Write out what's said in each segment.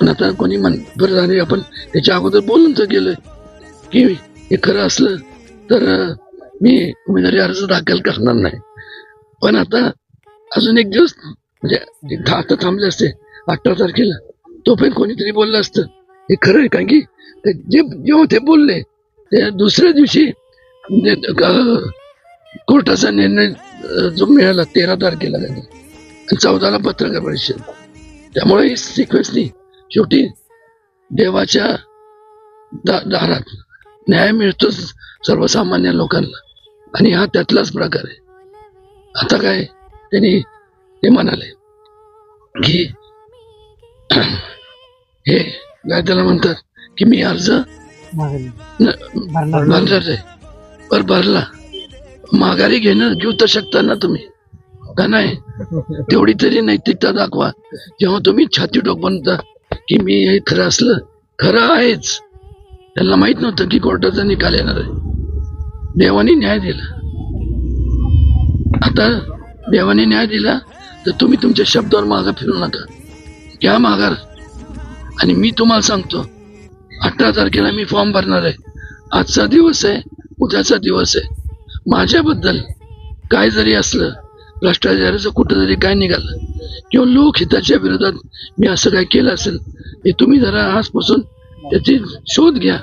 पण आता कोणी म्हण बरं झाले आपण त्याच्या अगोदर बोलून तर गेलं की हे खरं असलं तर मी उमेदवारी अर्ज दाखल करणार नाही. पण आता अजून एक दिवस म्हणजे दहा था- आता थांबले असते अठरा तारखेला तो पण कोणीतरी बोललं असतं. हे खरं आहे कारण की ते जे जेव्हा ते बोलले ते दुसऱ्या दिवशी म्हणजे, कोर्टाचा निर्णय जो मिळाला तेरा तारखेला चौदाला पत्रकार परिषद. त्यामुळे ही सिक्वेन्सनी शेवटी देवाच्या दा दारात न्याय मिळतोच सर्वसामान्य लोकांना. आणि हा त्यातलाच प्रकार आहे. आता काय त्यांनी ते म्हणाले की हे काय त्याला म्हणतात की मी अर्ज भरणार पर भरला. माघारी घेणं घेऊ तर शकता ना तुम्ही? का नाही? तेवढी तरी नैतिकता दाखवा. जेव्हा तुम्ही छाती बनता की मी हे खरं असलं खरं आहेच. त्यांना माहीत नव्हतं की कोर्टाचा निकाल येणार आहे. देवाने न्याय दिला. आता देवाने न्याय दिला तर तुम्ही तुमच्या शब्दावर मागं फिरू नका. घ्या माघार. आणि मी तुम्हाला सांगतो अठरा तारखेला मी फॉर्म भरणार आहे. आजचा दिवस आहे उद्याचा दिवस आहे. माझ्याबद्दल काय जरी असलं भ्रष्टाचाराचं कुठंतरी काय निघालं? किंवा लोकहिताच्या विरोधात मी असं काय केलं असेल हे तुम्ही जरा आजपासून त्याची शोध घ्या.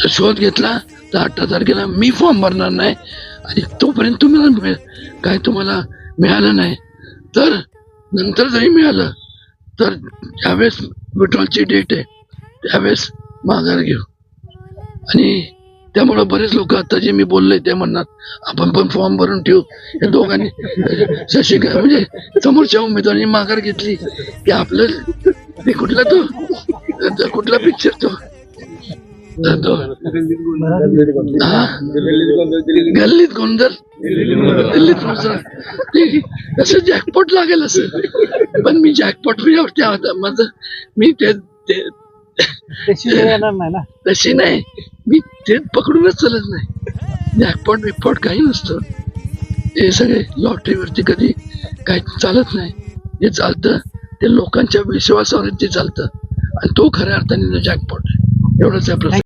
जर शोध घेतला तर अठरा तारखेला मी फॉर्म भरणार नाही आणि तोपर्यंत तुम्हाला काय तुम्हाला मिळालं नाही. तर नंतर जरी मिळालं तर ज्यावेळेस विड्रॉलची डेट आहे. त्यावेळेस माघार घेऊ. आणि त्यामुळं बरेच लोक आता जे मी बोललोय ते म्हणणार आपण पण फॉर्म भरून ठेवू. या दोघांनी शशिकांत म्हणजे समोरच्या उमेदवारांनी माघार घेतली. की आपलं ते कुठला तो? कुठला पिक्चर तो? हा? गल्लीत गोंधळ दिल्लीत असं जॅकपॉट लागेल असं. पण मी जॅकपॉट माझं मी ते ते- येणार नाही ना? तशी नाही. ते पकडूनच चालत नाही. जॅकपॉट बिकपॉट काही नसतं. हे सगळे लॉटरीवरती कधी काही चालत नाही. जे चालतं ते लोकांच्या विश्वासावरती चालतं. आणि तो खऱ्या अर्थाने जॅकपॉट एवढंच आहे